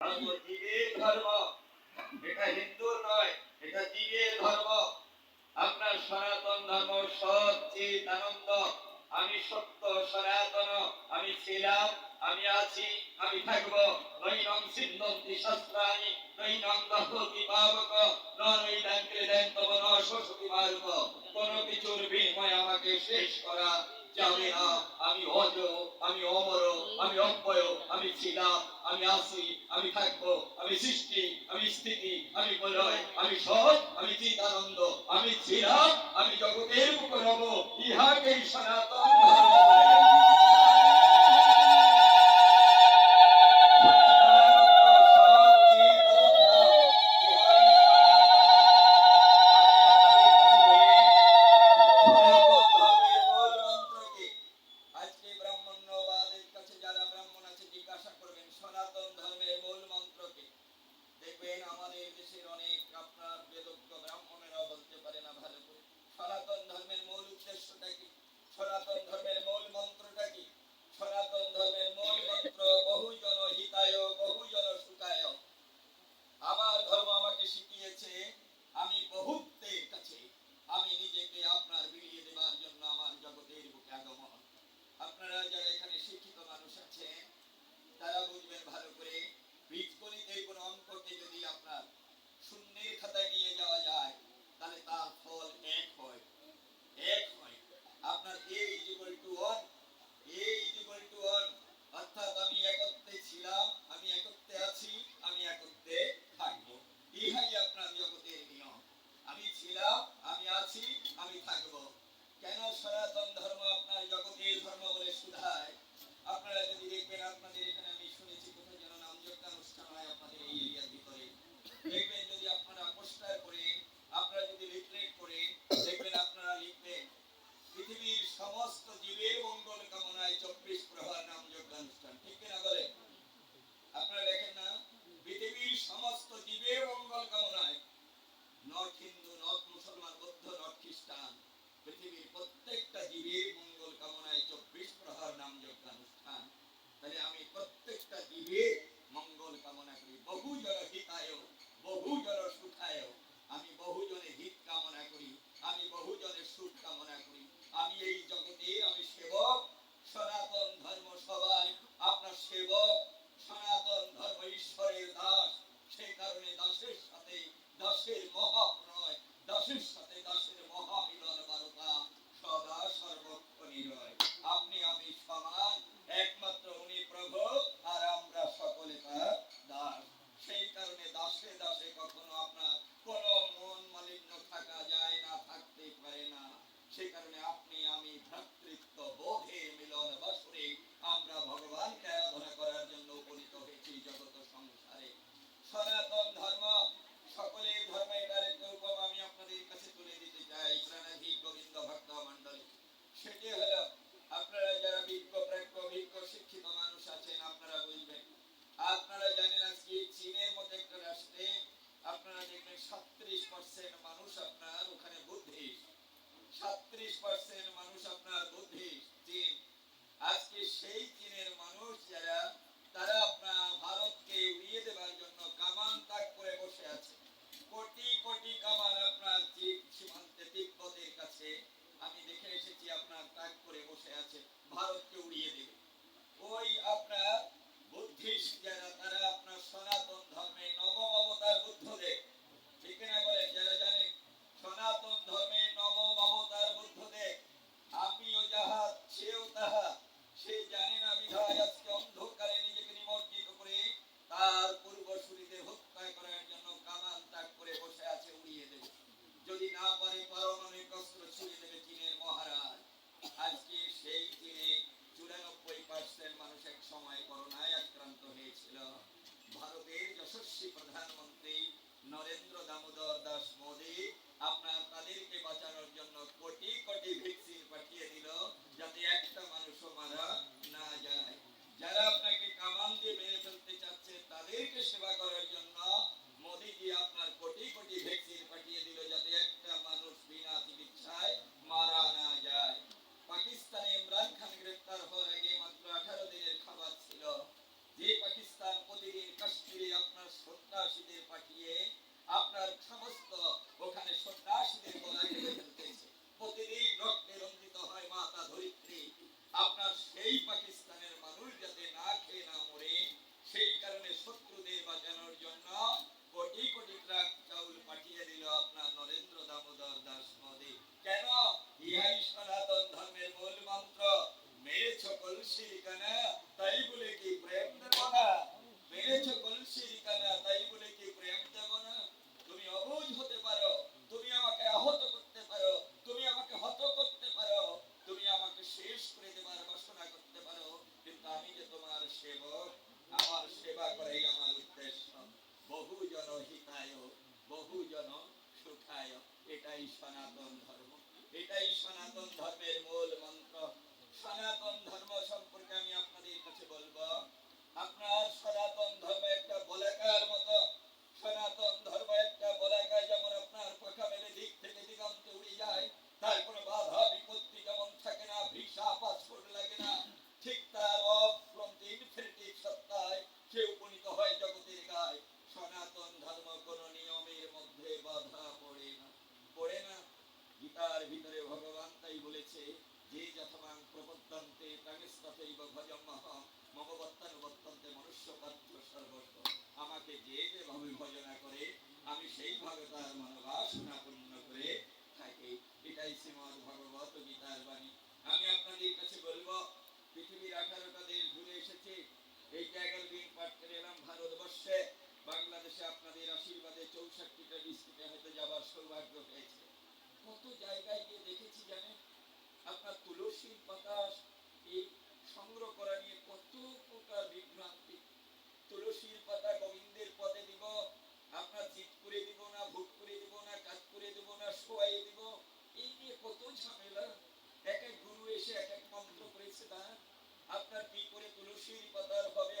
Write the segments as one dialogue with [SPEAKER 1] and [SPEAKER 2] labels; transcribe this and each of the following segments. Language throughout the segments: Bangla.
[SPEAKER 1] ধর্ম ছিলাম, আমি আছি, আমি থাকব। নৈনং সিদ্ধন্তি শাস্ত্রানি নৈনং দহতি ন সরস্বতী মার্গ কোনো কিছুর বিনিময় আমাকে শেষ করা আমি আমি অজ আমি অমর, আমি অব্যয়, আমি ছিলাম আমি আসি আমি থাকব, আমি সৃষ্টি, আমি স্থিতি, আমি প্রলয়, আমি সৎ, আমি আমি ছিলাম আমি জগতের Thank you. এটাই সনাতন ধর্ম এটাই সনাতন ধর্মের মূল মন্ত্র। সনাতন ধর্ম সব সেইভাবে তার মনোবাসনা আপনার কি করে তুলসীর পাতার ভাবে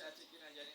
[SPEAKER 1] Ayşe Tekin'e gelin.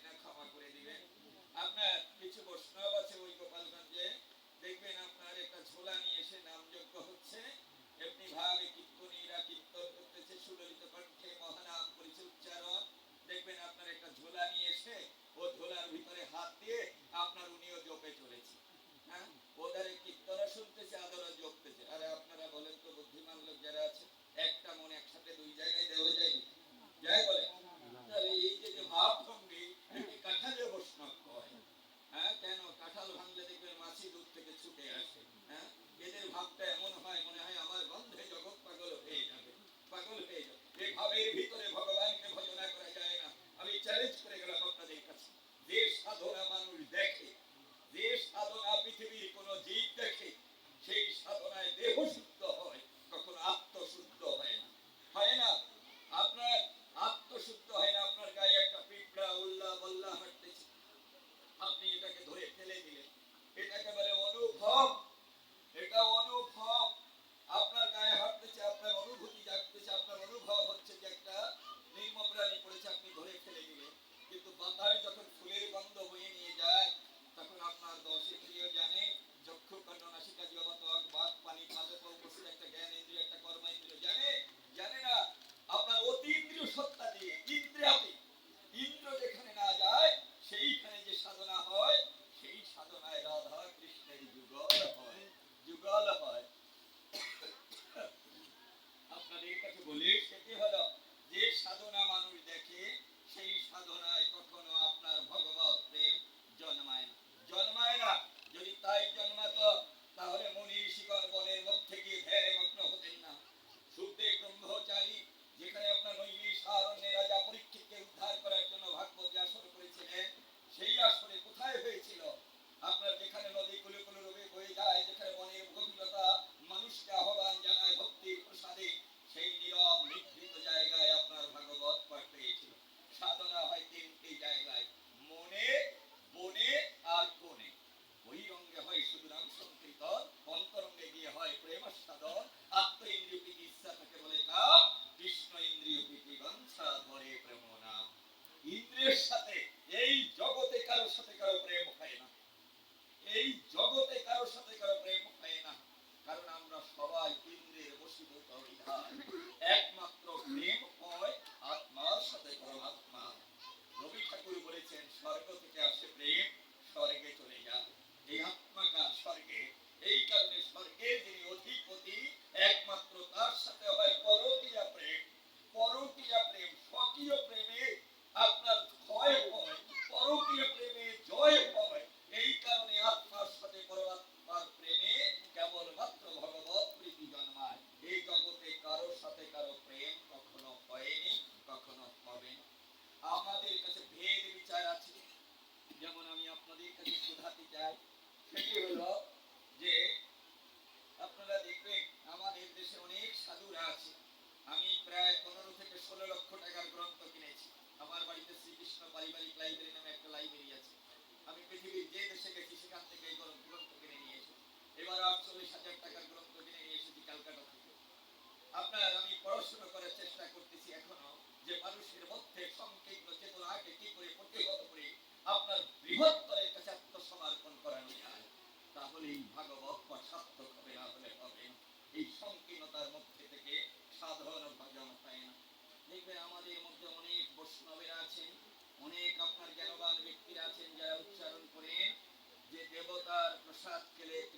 [SPEAKER 1] Ei, joga!